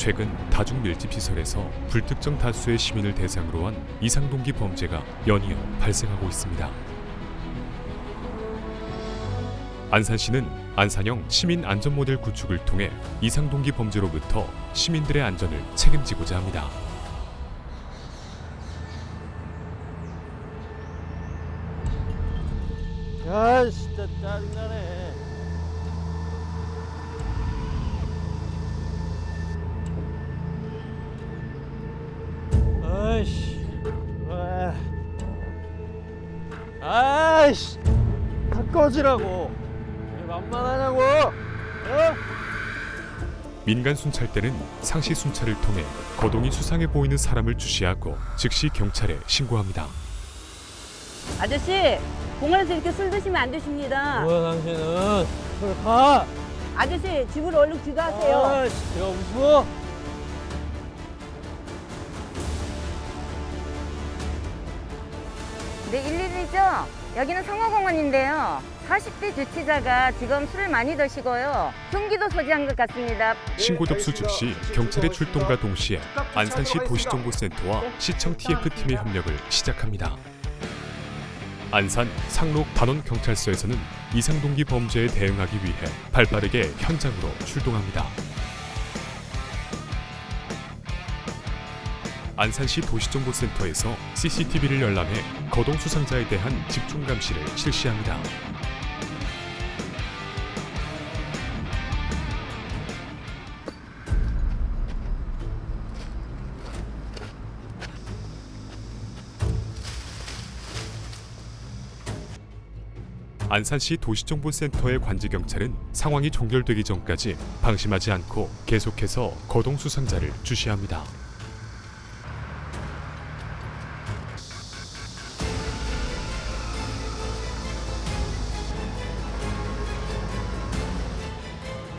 최근 다중 밀집 시설에서 불특정 다수의 시민을 대상으로 한 이상동기 범죄가 연이어 발생하고 있습니다. 안산시는 안산형 시민 안전 모델 구축을 통해 이상동기 범죄로부터 시민들의 안전을 책임지고자 합니다. 아 진짜 짜증나네 아이씨 다 꺼지라고 왜 만만하냐고 어? 민간 순찰대는 상시 순찰을 통해 거동이 수상해 보이는 사람을 주시하고 즉시 경찰에 신고합니다. 아저씨 공원에서 이렇게 술 드시면 안 되십니다. 뭐야 당신은 그래 가 아저씨 집으로 얼른 귀가하세요. 아이씨 내가 무서워 네, 112죠? 여기는 성화공원인데요. 40대 주치자가 지금 술을 많이 드시고요. 흉기도 소지한 것 같습니다. 신고 접수 즉시 경찰의 출동과 동시에 안산시 도시정보센터와 시청 TF팀의 협력을 시작합니다. 안산 상록 단원 경찰서에서는 이상동기 범죄에 대응하기 위해 발빠르게 현장으로 출동합니다. 안산시 도시정보센터에서 CCTV를 열람해 거동 수상자에 대한 집중 감시를 실시합니다. 안산시 도시정보센터의 관제 경찰은 상황이 종결되기 전까지 방심하지 않고 계속해서 거동 수상자를 주시합니다.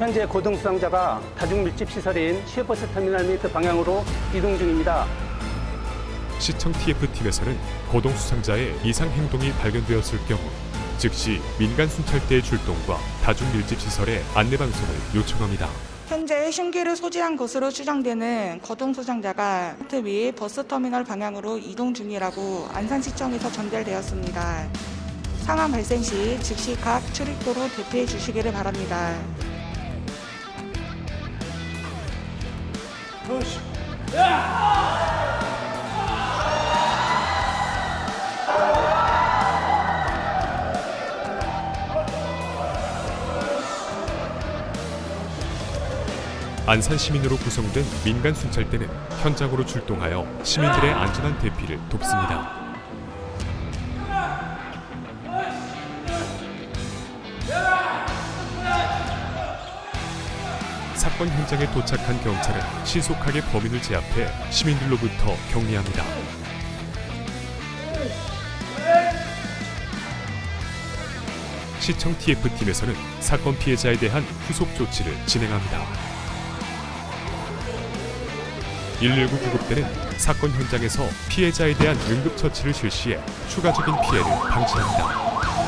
현재 고등 수상자가 다중 밀집 시설인 시외버스 터미널 메이트 방향으로 이동 중입니다. 시청 TF팀에서는 거동 수상자의 이상 행동이 발견되었을 경우 즉시 민간 순찰대의 출동과 다중 밀집 시설의 안내 방송을 요청합니다. 현재 흉기를 소지한 것으로 추정되는 거동 소장자가 마트 및 버스 터미널 방향으로 이동 중이라고 안산시청에서 전달되었습니다. 상황 발생 시 즉시 각 출입도로 대피해 주시기를 바랍니다. 안산 시민으로 구성된 민간 순찰대는 현장으로 출동하여 시민들의 안전한 대피를 돕습니다. 사건 현장에 도착한 경찰은 신속하게 범인을 제압해 시민들로부터 격리합니다. 시청 TF팀에서는 사건 피해자에 대한 후속 조치를 진행합니다. 119 구급대는 사건 현장에서 피해자에 대한 응급처치를 실시해 추가적인 피해를 방지합니다.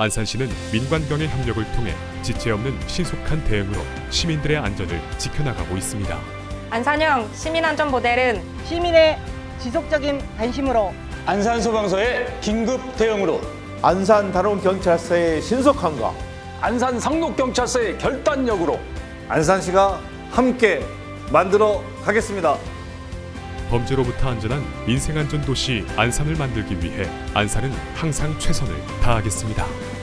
안산시는 민관경의 협력을 통해 지체 없는 신속한 대응으로 시민들의 안전을 지켜나가고 있습니다. 안산형 시민안전 모델은 시민의 지속적인 관심으로 안산소방서의 긴급 대응으로 안산 단원 경찰서의 신속함과 안산 상록경찰서의 결단력으로 안산시가 함께 만들어 가겠습니다. 범죄로부터 안전한 민생안전 도시 안산을 만들기 위해 안산은 항상 최선을 다하겠습니다.